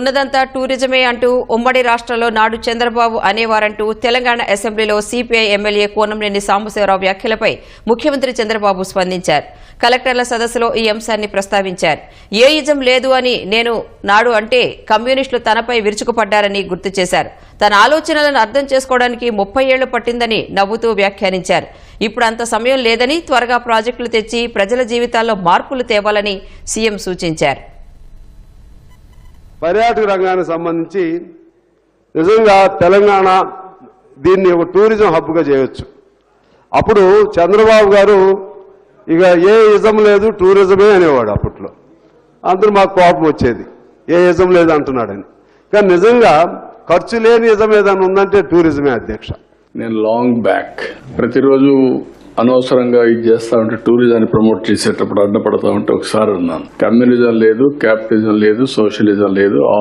ఉన్నదంతా టూరిజమే అంటూ ఉమ్మడి రాష్ట్రంలో నాడు చంద్రబాబు అనేవారంటూ తెలంగాణ అసెంబ్లీలో సిపిఐ ఎమ్మెల్యే కోనంనేని సాంబశివరావు వ్యాఖ్యలపై ముఖ్యమంత్రి చంద్రబాబు స్పందించారు. కలెక్టర్ల సదస్సులో ఈ అంశాన్ని ప్రస్తావించారు. ఏ ఇజం లేదు అని నేను నాడు అంటే కమ్యూనిస్టులు తనపై విరుచుకుపడ్డారని గుర్తు చేశారు. తన ఆలోచనలను అర్థం చేసుకోవడానికి ముప్పై ఏళ్ళు పట్టిందని నవ్వుతూ వ్యాఖ్యానించారు. ఇప్పుడు అంత సమయం లేదని త్వరగా ప్రాజెక్టులు తెచ్చి ప్రజల జీవితాల్లో మార్పులు తేవాలని సీఎం సూచించారు. పర్యాటక రంగానికి సంబంధించి నిజంగా తెలంగాణ దీన్ని ఒక టూరిజం హబ్గా చేయొచ్చు. అప్పుడు చంద్రబాబు గారు ఇక ఏ ఇజం లేదు టూరిజమే అనేవాడు అప్పట్లో. అందరూ మాకు కోపం వచ్చేది. ఏ ఇజం లేదు అంటున్నాడని. కానీ నిజంగా ఖర్చు లేని ఇజం ఏదైనా ఉందంటే టూరిజమే అధ్యక్ష. నేను లాంగ్ బ్యాక్ ప్రతిరోజు అనవసరంగా ఇది చేస్తా ఉంటే టూరిజాన్ని ప్రమోట్ చేసేటప్పుడు అడ్డపడతా ఉంటే ఒకసారి ఉన్నాను కమ్యూనిజం లేదు క్యాపిటలిజం లేదు సోషలిజం లేదు ఆల్